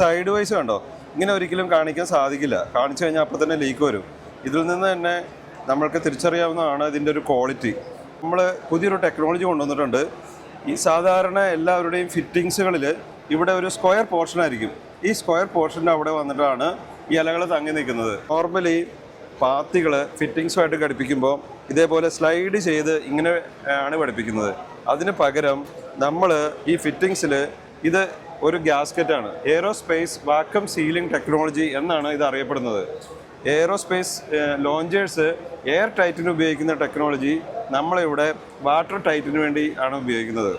Side vice കണ്ടോ? ഇങ്ങനെ ഒരിക്കലും കാണിക്കാൻ സാധിക്കില്ല. കാണിച്ചു കഴിഞ്ഞാൽ അപ്പോൾ തന്നെ ലീക്ക് വരും. ഇതിൽ നിന്ന് തന്നെ നമ്മൾക്ക് തിരിച്ചറിയാവുന്നതാണ് ഇതിന്റെ ഒരു ക്വാളിറ്റി നമ്മൾ പുതിയൊരു ടെക്നോളജി കൊണ്ടുവന്നിട്ടുണ്ട്. ഈ സാധാരണ എല്ലാവരുടെയും ഫിറ്റിങ്സുകളിൽ ഇവിടെ ഒരു സ്ക്വയർ പോർഷൻ ആയിരിക്കും. ഈ സ്ക്വയർ പോർഷന്റെ അവിടെ വന്നിട്ടാണ് ഈ ഇലകൾ തങ്ങി നിൽക്കുന്നത്. നോർമലി പാത്തികൾ ഫിറ്റിങ്സുമായിട്ട് ഘടിപ്പിക്കുമ്പോൾ ഇതേപോലെ സ്ലൈഡ് ചെയ്ത് ഇങ്ങനെ ആണ് ഘടിപ്പിക്കുന്നത്. അതിന് പകരം നമ്മൾ ഈ ഫിറ്റിങ്സിൽ ഇത് ഒരു ഗ്യാസ്കറ്റാണ് എയറോസ്പേസ് വാക്കം സീലിംഗ് ടെക്നോളജി എന്നാണ് ഇത് അറിയപ്പെടുന്നത്. എയറോസ്പേസ് ലോഞ്ചേഴ്സ് എയർ ടൈറ്റിന് ഉപയോഗിക്കുന്ന ടെക്നോളജി നമ്മളിവിടെ വാട്ടർ ടൈറ്റിന് വേണ്ടി ആണ് ഉപയോഗിക്കുന്നത്.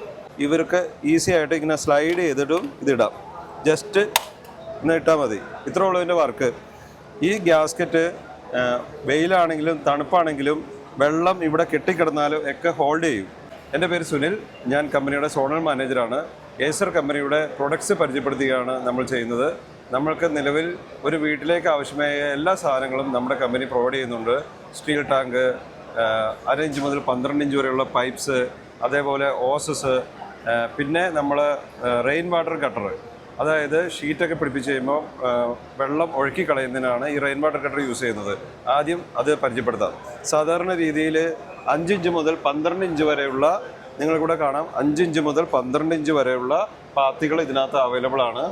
ഇവർക്ക് ഈസി ആയിട്ട് ഇങ്ങനെ സ്ലൈഡ് ചെയ്തിട്ടും ഇതിടാം. ജസ്റ്റ് ഇന്ന് ഇട്ടാൽ മതി. ഇത്ര ഉള്ളൂ ഇതിന്റെ വർക്ക്. ഈ ഗ്യാസ്കറ്റ് വെയിലാണെങ്കിലും തണുപ്പാണെങ്കിലും വെള്ളം ഇവിടെ കെട്ടിക്കിടന്നാലും ഒക്കെ ഹോൾഡ് ചെയ്യും. എന്റെ പേര് സുനിൽ. ഞാൻ കമ്പനിയുടെ സോണൽ മാനേജറാണ്. ഏസർ കമ്പനിയുടെ പ്രൊഡക്ട്സ് പരിചയപ്പെടുത്തുകയാണ് നമ്മൾ ചെയ്യുന്നത്. നമ്മൾക്ക് നിലവിൽ ഒരു വീട്ടിലേക്ക് ആവശ്യമായ എല്ലാ സാധനങ്ങളും നമ്മുടെ കമ്പനി പ്രൊവൈഡ് ചെയ്യുന്നുണ്ട്. സ്റ്റീൽ ടാങ്ക് അര ഇഞ്ച് മുതൽ പന്ത്രണ്ട് ഇഞ്ച് വരെയുള്ള പൈപ്പ്സ് അതേപോലെ ഓസസ് പിന്നെ നമ്മൾ റെയിൻ വാട്ടർ കട്ടർ അതായത് ഷീറ്റൊക്കെ പിടിപ്പിച്ച് കഴിയുമ്പോൾ വെള്ളം ഒഴുക്കി കളയുന്നതിനാണ് ഈ റെയിൻ വാട്ടർ കട്ടർ യൂസ് ചെയ്യുന്നത്. ആദ്യം അത് പരിചയപ്പെടുത്താം. സാധാരണ രീതിയിൽ അഞ്ചിഞ്ച് മുതൽ പന്ത്രണ്ട് ഇഞ്ച് വരെയുള്ള നിങ്ങൾക്കൂടെ കാണാം. അഞ്ച് ഇഞ്ച് മുതൽ പന്ത്രണ്ട് ഇഞ്ച് വരെയുള്ള പാത്തികൾ ഇതിനകത്ത് അവൈലബിൾ ആണ്.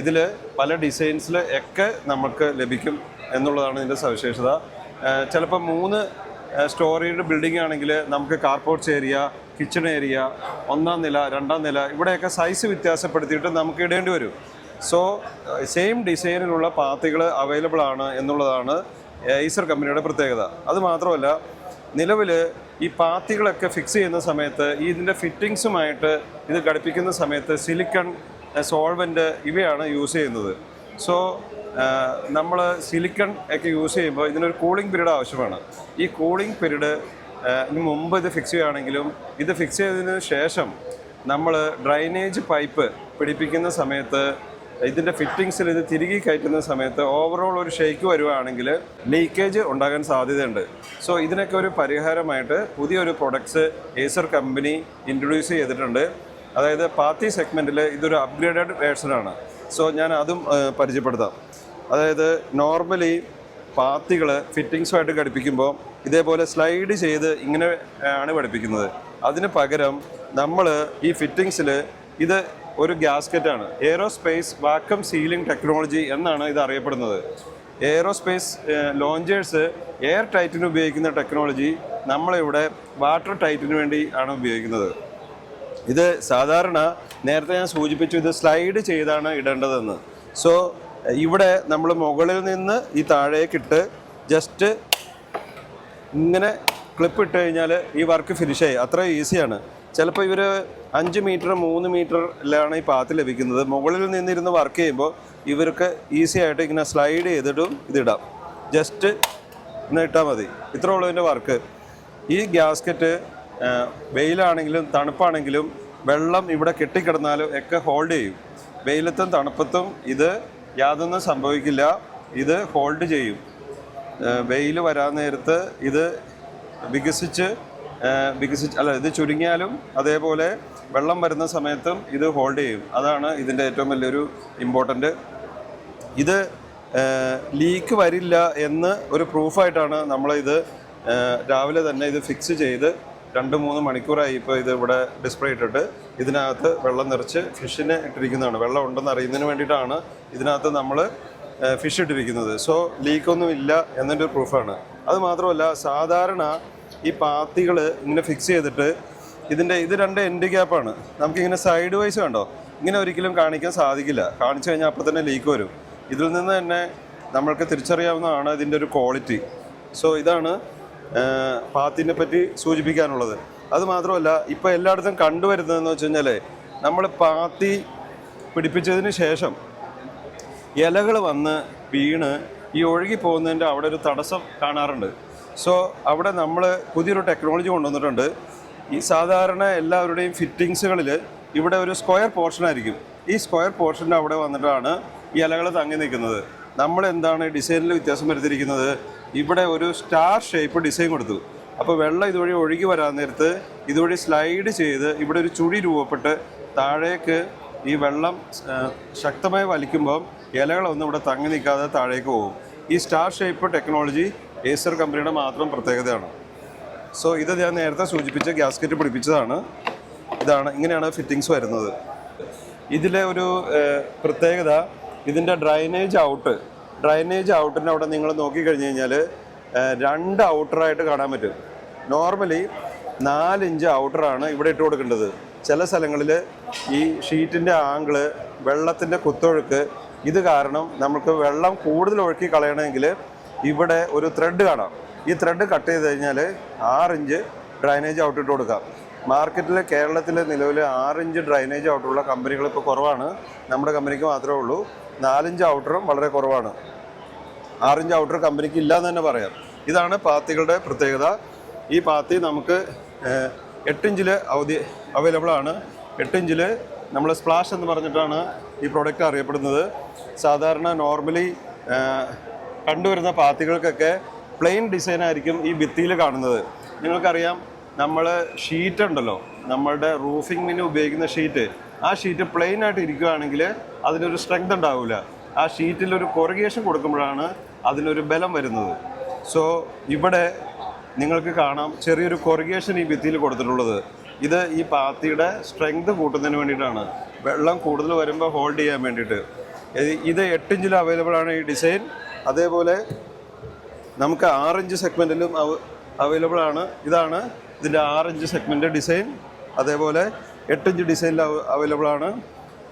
ഇതിൽ പല ഡിസൈൻസിൽ ഒക്കെ നമുക്ക് ലഭിക്കും എന്നുള്ളതാണ് ഇതിന്റെ സവിശേഷത. ചിലപ്പോൾ മൂന്ന് സ്റ്റോറിയുടെ ബിൽഡിംഗ് ആണെങ്കിൽ നമുക്ക് കാർപോർട്ട്സ് ഏരിയ കിച്ചൺ ഏരിയ ഒന്നാം നില രണ്ടാം നില ഇവിടെയൊക്കെ സൈസ് വ്യത്യാസപ്പെടുത്തിയിട്ട് നമുക്ക് ഇടേണ്ടി വരും. സോ സെയിം ഡിസൈനിലുള്ള പാത്തികൾ അവൈലബിൾ ആണ് എന്നുള്ളതാണ് ഏസർ കമ്പനിയുടെ പ്രത്യേകത. അത് മാത്രമല്ല നിലവിൽ ഈ പാത്തികളൊക്കെ ഫിക്സ് ചെയ്യുന്ന സമയത്ത് ഈ ഇതിന്റെ ഫിറ്റിങ്സുമായിട്ട് ഇത് ഘടിപ്പിക്കുന്ന സമയത്ത് സിലിക്കൺ സോൾവെന്റ് ഇവയാണ് യൂസ് ചെയ്യുന്നത്. സോ നമ്മൾ സിലിക്കൺ ഒക്കെ യൂസ് ചെയ്യുമ്പോൾ ഇതിനൊരു കൂളിംഗ് പീരീഡ് ആവശ്യമാണ്. ഈ കൂളിംഗ് പീരീഡ് മുമ്പ് ഇത് ഫിക്സ് ചെയ്യുകയാണെങ്കിലും ഇത് ഫിക്സ് ചെയ്തതിന് ശേഷം നമ്മൾ ഡ്രൈനേജ് പൈപ്പ് പിടിപ്പിക്കുന്ന സമയത്ത് ഇതിന്റെ ഫിറ്റിങ്സിൽ ഇത് തിരികെ കയറ്റുന്ന സമയത്ത് ഓവറോൾ ഒരു ഷെയ്ക്ക് വരുവാണെങ്കിൽ ലീക്കേജ് ഉണ്ടാകാൻ സാധ്യതയുണ്ട്. സോ ഇതിനൊക്കെ ഒരു പരിഹാരമായിട്ട് പുതിയൊരു പ്രൊഡക്ട്സ് ഏസർ കമ്പനി ഇൻട്രൊഡ്യൂസ് ചെയ്തിട്ടുണ്ട്. അതായത് പാത്തി സെഗ്മെന്റിൽ ഇതൊരു അപ്ഗ്രേഡഡ് വേർഷനാണ് സോ ഞാൻ അതും പരിചയപ്പെടുത്താം. അതായത് നോർമലി പാത്തികൾ ഫിറ്റിങ്സുമായിട്ട് ഘടിപ്പിക്കുമ്പോൾ ഇതേപോലെ സ്ലൈഡ് ചെയ്ത് ഇങ്ങനെ ആണ് പഠിപ്പിക്കുന്നത് അതിന് പകരം നമ്മൾ ഈ ഫിറ്റിങ്സിൽ ഇത് ഒരു ഗ്യാസ്കറ്റാണ് എയറോസ്പേസ് വാക്കം സീലിംഗ് ടെക്നോളജി എന്നാണ് ഇത് അറിയപ്പെടുന്നത്. എയറോസ്പേസ് ലോഞ്ചേഴ്സ് എയർ ടൈറ്റിന് ഉപയോഗിക്കുന്ന ടെക്നോളജി നമ്മളിവിടെ വാട്ടർ ടൈറ്റിന് വേണ്ടി ആണ് ഉപയോഗിക്കുന്നത്. ഇത് സാധാരണ നേരത്തെ ഞാൻ സൂചിപ്പിച്ചു ഇത് സ്ലൈഡ് ചെയ്താണ് ഇടേണ്ടതെന്ന്. സോ ഇവിടെ നമ്മൾ മുകളിൽ നിന്ന് ഈ താഴേക്കിട്ട് ജസ്റ്റ് ഇങ്ങനെ ക്ലിപ്പ് ഇട്ട് കഴിഞ്ഞാൽ ഈ വർക്ക് ഫിനിഷായി. അത്ര ഈസിയാണ്. ചിലപ്പോൾ ഇവർ അഞ്ച് മീറ്റർ മൂന്ന് മീറ്ററിലാണ് ഈ പാത്ത് ലഭിക്കുന്നത്. മുകളിൽ നിന്നിരുന്ന് വർക്ക് ചെയ്യുമ്പോൾ ഇവർക്ക് ഈസി ആയിട്ട് ഇങ്ങനെ സ്ലൈഡ് ചെയ്തിട്ടും ഇതിടാം ജസ്റ്റ് ഇന്ന് ഇട്ടാൽ മതി. ഇത്ര ഉള്ളതിന്റെ വർക്ക്. ഈ ഗ്യാസ്കറ്റ് വെയിലാണെങ്കിലും തണുപ്പാണെങ്കിലും വെള്ളം ഇവിടെ കെട്ടിക്കിടന്നാലും ഒക്കെ ഹോൾഡ് ചെയ്യും. വെയിലത്തും തണുപ്പത്തും ഇത് യാതൊന്നും സംഭവിക്കില്ല. ഇത് ഹോൾഡ് ചെയ്യും. വെയിൽ വരാൻ നേരത്ത് ഇത് വികസിച്ച് വികസിച്ച് അല്ല ഇത് ചുരുങ്ങിയാലും അതേപോലെ വെള്ളം വരുന്ന സമയത്തും ഇത് ഹോൾഡ് ചെയ്യും. അതാണ് ഇതിന്റെ ഏറ്റവും വലിയൊരു ഇമ്പോർട്ടന്റ് ഇത് ലീക്ക് വരില്ല എന്ന് ഒരു പ്രൂഫായിട്ടാണ് നമ്മളിത് രാവിലെ തന്നെ ഇത് ഫിക്സ് ചെയ്ത് രണ്ട് മൂന്ന് മണിക്കൂറായി ഇപ്പോൾ ഇത് ഇവിടെ ഡിസ്പ്ലേ ഇട്ടിട്ട് ഇതിനകത്ത് വെള്ളം നിറച്ച് ഫിഷിനെ ഇട്ടിരിക്കുന്നതാണ്. വെള്ളം ഉണ്ടെന്ന് അറിയുന്നതിന് വേണ്ടിയിട്ടാണ് ഇതിനകത്ത് നമ്മൾ ഫിഷ് ഇട്ടിരിക്കുന്നത്. സോ ലീക്കൊന്നും ഇല്ല എന്നൊരു പ്രൂഫാണ് അത് മാത്രമല്ല സാധാരണ ഈ പാത്തികൾ ഇങ്ങനെ ഫിക്സ് ചെയ്തിട്ട് ഇതിന്റെ ഇത് രണ്ട് എൻഡ് ഗ്യാപ്പാണ് നമുക്കിങ്ങനെ സൈഡ് വൈസ് കണ്ടോ ഇങ്ങനെ ഒരിക്കലും കാണിക്കാൻ സാധിക്കില്ല. കാണിച്ചു കഴിഞ്ഞാൽ അപ്പോൾ തന്നെ ലീക്ക് വരും. ഇതിൽ നിന്ന് തന്നെ നമ്മൾക്ക് തിരിച്ചറിയാവുന്നതാണ് ഇതിന്റെ ഒരു ക്വാളിറ്റി സോ ഇതാണ് പാത്തിനെ പറ്റി സൂചിപ്പിക്കാനുള്ളത്. അത് മാത്രമല്ല ഇപ്പോൾ എല്ലായിടത്തും കണ്ടുവരുന്നതെന്ന് വെച്ച് കഴിഞ്ഞാൽ നമ്മൾ പാത്തി പിടിപ്പിച്ചതിന് ശേഷം ഇലകൾ വന്ന് വീണ് ഈ ഒഴുകി പോകുന്നതിന്റെ അവിടെ ഒരു തടസ്സം കാണാറുണ്ട്. സോ അവിടെ നമ്മൾ പുതിയൊരു ടെക്നോളജി കൊണ്ടുവന്നിട്ടുണ്ട്. ഈ സാധാരണ എല്ലാവരുടെയും ഫിറ്റിങ്സുകളിൽ ഇവിടെ ഒരു സ്ക്വയർ പോർഷൻ ആയിരിക്കും. ഈ സ്ക്വയർ പോർഷന്റെ അവിടെ വന്നിട്ടാണ് ഈ ഇലകൾ തങ്ങി നിൽക്കുന്നത്. നമ്മൾ എന്താണ് ഡിസൈനിൽ വ്യത്യാസം വരുത്തിയിരിക്കുന്നത്? ഇവിടെ ഒരു സ്റ്റാർ ഷേപ്പ് ഡിസൈൻ കൊടുത്തു. അപ്പോൾ വെള്ളം ഇതുവഴി ഒഴുകി വരാൻ നേരത്ത് ഇതുവഴി സ്ലൈഡ് ചെയ്ത് ഇവിടെ ഒരു ചുഴി രൂപപ്പെട്ട് താഴേക്ക് ഈ വെള്ളം ശക്തമായി വലിക്കുമ്പോൾ ഇലകളൊന്നും ഇവിടെ തങ്ങി നിൽക്കാതെ താഴേക്ക് പോകും. ഈ സ്റ്റാർ ഷേപ്പ് ടെക്നോളജി ഏസർ കമ്പനിയുടെ മാത്രം പ്രത്യേകതയാണ്. സോ ഇത് ഞാൻ നേരത്തെ സൂചിപ്പിച്ച ഗ്യാസ്കറ്റ് പിടിപ്പിച്ചതാണ്. ഇതാണ് ഇങ്ങനെയാണ് ഫിറ്റിങ്സ് വരുന്നത്. ഇതിലെ ഒരു പ്രത്യേകത ഇതിന്റെ ഡ്രൈനേജ് ഔട്ട് ഡ്രൈനേജ് ഔട്ടിന്റെ അവിടെ നിങ്ങൾ നോക്കിക്കഴിഞ്ഞ് കഴിഞ്ഞാൽ രണ്ട് ഔട്ടറായിട്ട് കാണാൻ പറ്റും. നോർമലി നാലിഞ്ച് ഔട്ടറാണ് ഇവിടെ ഇട്ട് കൊടുക്കേണ്ടത്. ചില സ്ഥലങ്ങളിൽ ഈ ഷീറ്റിന്റെ ആംഗിൾ വെള്ളത്തിന്റെ കുത്തൊഴുക്ക് ഇത് കാരണം നമുക്ക് വെള്ളം കൂടുതൽ ഒഴുക്കി കളയണമെങ്കിൽ ഇവിടെ ഒരു ത്രെഡ് കാണാം. ഈ ത്രെഡ് കട്ട് ചെയ്ത് കഴിഞ്ഞാൽ ആറിഞ്ച് ഡ്രൈനേജ് ഔട്ടിട്ട് കൊടുക്കാം. മാർക്കറ്റിൽ കേരളത്തിൽ നിലവിൽ ആറിഞ്ച് ഡ്രൈനേജ് ഔട്ടുള്ള കമ്പനികൾ ഇപ്പോൾ കുറവാണ്. നമ്മുടെ കമ്പനിക്ക് മാത്രമേ ഉള്ളൂ. നാലിഞ്ച് ഔട്ടറും വളരെ കുറവാണ്. ആറിഞ്ച് ഔട്ടർ കമ്പനിക്ക് ഇല്ല എന്ന് തന്നെ പറയാം. ഇതാണ് പാത്തികളുടെ പ്രത്യേകത. ഈ പാത്തി നമുക്ക് എട്ടിഞ്ചിൽ അവധി അവൈലബിൾ ആണ്. എട്ടിഞ്ചിൽ നമ്മൾ സ്പ്ലാഷ് എന്ന് പറഞ്ഞിട്ടാണ് ഈ പ്രോഡക്റ്റ് അറിയപ്പെടുന്നത്. സാധാരണ നോർമലി കണ്ടുവരുന്ന പാത്തികൾക്കൊക്കെ പ്ലെയിൻ ഡിസൈൻ ആയിരിക്കും ഈ ഭിത്തിയിൽ കാണുന്നത്. നിങ്ങൾക്കറിയാം നമ്മൾ ഷീറ്റ് ഉണ്ടല്ലോ നമ്മളുടെ റൂഫിങ്ങിന് ഉപയോഗിക്കുന്ന ഷീറ്റ് ആ ഷീറ്റ് പ്ലെയിൻ ആയിട്ട് ഇരിക്കുകയാണെങ്കിൽ അതിനൊരു സ്ട്രെങ്ത് ഉണ്ടാവില്ല ആ ഷീറ്റിൽ ഒരു കൊറിഗേഷൻ കൊടുക്കുമ്പോഴാണ് അതിനൊരു ബലം വരുന്നത്. സോ ഇവിടെ നിങ്ങൾക്ക് കാണാം ചെറിയൊരു കൊറിഗേഷൻ ഈ ഭിത്തിയിൽ കൊടുത്തിട്ടുള്ളത്. ഇത് ഈ പാത്തിയുടെ സ്ട്രെങ്ത് കൂട്ടുന്നതിന് വേണ്ടിയിട്ടാണ്. വെള്ളം കൂടുതൽ വരുമ്പോൾ ഹോൾഡ് ചെയ്യാൻ വേണ്ടിയിട്ട്. ഇത് ഇത് എട്ടിഞ്ചിൽ അവൈലബിൾ ആണ് ഈ ഡിസൈൻ അതേപോലെ നമുക്ക് ആറഞ്ച് സെഗ്മെന്റിലും അവൈലബിൾ ആണ്. ഇതാണ് ഇതിന്റെ ആറഞ്ച് സെഗ്മെന്റ് ഡിസൈൻ. അതേപോലെ എട്ടിഞ്ച് ഡിസൈനിൽ അവൈലബിൾ ആണ്.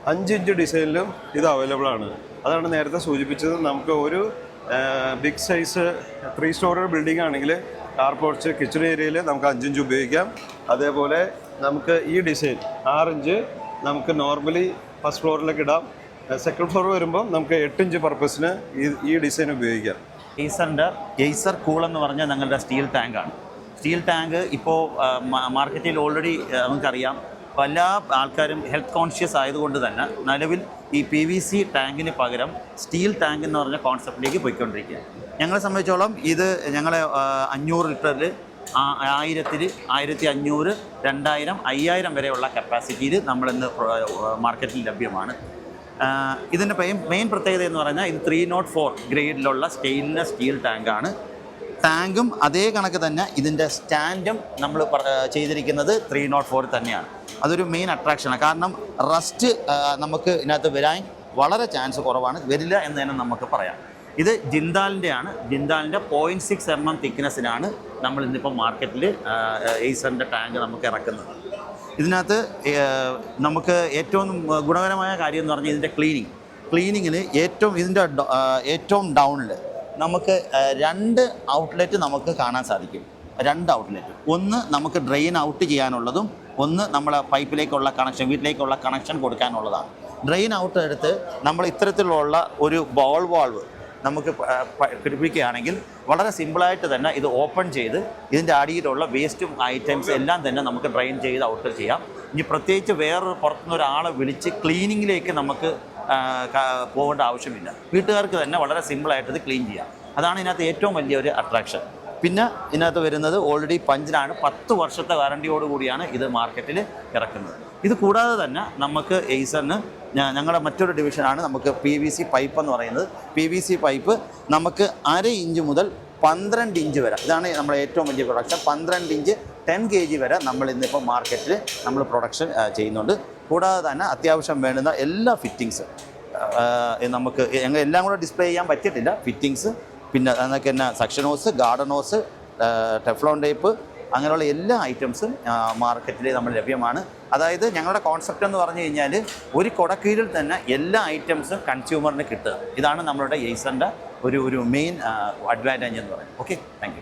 അഞ്ചിഞ്ച് ഡിസൈനിലും ഇത് അവൈലബിൾ ആണ്. അതാണ് നേരത്തെ സൂചിപ്പിച്ചത്. നമുക്ക് ഒരു big size three storey building ആണെങ്കിൽ കാർ പോർച്ച് കിച്ചൺ ഏരിയയിൽ നമുക്ക് അഞ്ചിഞ്ച് ഉപയോഗിക്കാം. അതേപോലെ നമുക്ക് ഈ ഡിസൈൻ ആറിഞ്ച് നമുക്ക് നോർമലി ഫസ്റ്റ് ഫ്ലോറിലേക്ക് ഇടാം. സെക്കൻഡ് ഫ്ലോർ വരുമ്പോൾ നമുക്ക് എട്ടിഞ്ച് പർപ്പസിന് ഈ ഡിസൈൻ ഉപയോഗിക്കാം. ഗെയ്സറിന്റെ ഗെയ്സർ കൂൾ എന്ന് പറഞ്ഞാൽ ഞങ്ങളുടെ സ്റ്റീൽ ടാങ്കാണ് സ്റ്റീൽ ടാങ്ക് ഇപ്പോൾ മാർക്കറ്റിൽ ഓൾറെഡി നമുക്കറിയാം. പല ആൾക്കാരും ഹെൽത്ത് കോൺഷ്യസ് ആയതുകൊണ്ട് തന്നെ നിലവിൽ ഈ പി വി സി ടാങ്കിന് പകരം സ്റ്റീൽ ടാങ്ക് എന്ന് പറഞ്ഞ കോൺസെപ്റ്റിലേക്ക് പോയിക്കൊണ്ടിരിക്കുക ഞങ്ങളെ സംബന്ധിച്ചോളം ഇത് ഞങ്ങളെ അഞ്ഞൂറ് ലിറ്ററിൽ ആയിരത്തിൽ ആയിരത്തി അഞ്ഞൂറ് രണ്ടായിരം അയ്യായിരം വരെയുള്ള കപ്പാസിറ്റിയിൽ നമ്മളിന്ന് മാർക്കറ്റിൽ ലഭ്യമാണ്. ഇതിന്റെ മെയിൻ മെയിൻ പ്രത്യേകത എന്ന് പറഞ്ഞാൽ ഇത് ത്രീ നോട്ട് ഫോർ ഗ്രേഡിലുള്ള സ്റ്റെയിൻലെസ് സ്റ്റീൽ ടാങ്കാണ് ടാങ്കും അതേ കണക്ക് തന്നെ ഇതിന്റെ സ്റ്റാൻഡും നമ്മൾ ചെയ്തിരിക്കുന്നത് ത്രീ നോട്ട് ഫോർ തന്നെയാണ് അതൊരു മെയിൻ അട്രാക്ഷനാണ് കാരണം റസ്റ്റ് നമുക്ക് ഇതിനകത്ത് വരാൻ വളരെ ചാൻസ് കുറവാണ് വരില്ല എന്ന് തന്നെ നമുക്ക് പറയാം ഇത് ജിന്താലിന്റെ ആണ് ജിന്താലിന്റെ പോയിന്റ് സിക്സ് എം എം തിക്നെസ്സിനാണ് നമ്മൾ ഇന്നിപ്പോൾ മാർക്കറ്റിൽ എയ്സറിന്റെ ടാങ്ക് നമുക്ക് ഇറക്കുന്നത് ഇതിനകത്ത് നമുക്ക് ഏറ്റവും ഗുണകരമായ കാര്യം എന്ന് പറഞ്ഞാൽ ഇതിന്റെ ക്ലീനിങ് ക്ലീനിങ്ങിന് ഏറ്റവും ഇതിന്റെ ഏറ്റവും ഡൗണിൽ നമുക്ക് രണ്ട് ഔട്ട്ലെറ്റ് നമുക്ക് കാണാൻ സാധിക്കും. രണ്ട് ഔട്ട്ലെറ്റ് ഒന്ന് നമുക്ക് ഡ്രെയിൻ ഔട്ട് ചെയ്യാനുള്ളതും ഒന്ന് നമ്മൾ പൈപ്പിലേക്കുള്ള കണക്ഷൻ വീട്ടിലേക്കുള്ള കണക്ഷൻ കൊടുക്കാനുള്ളതാണ്. ഡ്രെയിൻ ഔട്ട് എടുത്ത് നമ്മൾ ഇത്തരത്തിലുള്ള ഒരു ബോൾ വാൾവ് നമുക്ക് പിടിപ്പിക്കുകയാണെങ്കിൽ വളരെ സിമ്പിളായിട്ട് തന്നെ ഇത് ഓപ്പൺ ചെയ്ത് ഇതിന്റെ അടിയിലുള്ള വേസ്റ്റും ഐറ്റംസ് എല്ലാം തന്നെ നമുക്ക് ഡ്രെയിൻ ചെയ്ത് ഔട്ട് ചെയ്യാം. ഇനി പ്രത്യേകിച്ച് വേറൊരു പുറത്തുനിന്ന് ഒരാളെ വിളിച്ച് ക്ലീനിങ്ങിലേക്ക് നമുക്ക് പോകേണ്ട ആവശ്യമില്ല. വീട്ടുകാർക്ക് തന്നെ വളരെ സിമ്പിളായിട്ട് ഇത് ക്ലീൻ ചെയ്യാം. അതാണ് ഇതിനകത്ത് ഏറ്റവും വലിയൊരു അട്രാക്ഷൻ. പിന്നെ ഇതിനകത്ത് വരുന്നത് ഓൾറെഡി പഞ്ചിനാണ് പത്ത് വർഷത്തെ വാറണ്ടിയോടുകൂടിയാണ് ഇത് മാർക്കറ്റിൽ ഇറക്കുന്നത്. ഇത് കൂടാതെ തന്നെ നമുക്ക് എയ്സറിന് ഞങ്ങളുടെ മറ്റൊരു ഡിവിഷനാണ് നമുക്ക് പി വി സി പൈപ്പ് എന്ന് പറയുന്നത്. പി വി സി പൈപ്പ് നമുക്ക് അര ഇഞ്ച് മുതൽ പന്ത്രണ്ട് ഇഞ്ച് വരെ ഇതാണ് നമ്മുടെ ഏറ്റവും വലിയ പ്രൊഡക്ഷൻ പന്ത്രണ്ട് ഇഞ്ച് ടെൻ കെ ജി വരെ നമ്മൾ ഇന്നിപ്പോൾ മാർക്കറ്റിൽ നമ്മൾ പ്രൊഡക്ഷൻ ചെയ്യുന്നുണ്ട്. കൂടാതെ തന്നെ അത്യാവശ്യം വേണ്ടുന്ന എല്ലാ ഫിറ്റിങ്സ് നമുക്ക് എല്ലാം കൂടെ ഡിസ്പ്ലേ ചെയ്യാൻ പറ്റിയിട്ടില്ല. ഫിറ്റിങ്സ് പിന്നെ അതൊക്കെ തന്നെ ഗാർഡൻ ഹോസ് ടെഫ്ലോൺ ടേപ്പ് അങ്ങനെയുള്ള എല്ലാ ഐറ്റംസും മാർക്കറ്റിൽ നമ്മൾ ലഭ്യമാണ്. അതായത് ഞങ്ങളുടെ കോൺസെപ്റ്റ് എന്ന് പറഞ്ഞു കഴിഞ്ഞാൽ ഒരു കൊടക്കീഴിൽ തന്നെ എല്ലാ ഐറ്റംസും കൺസ്യൂമറിന് കിട്ടുക. ഇതാണ് നമ്മളുടെ എയ്സറിന്റെ ഒരു ഒരു മെയിൻ അഡ്വാന്റേജ് എന്ന് പറയുന്നത്. Okay thank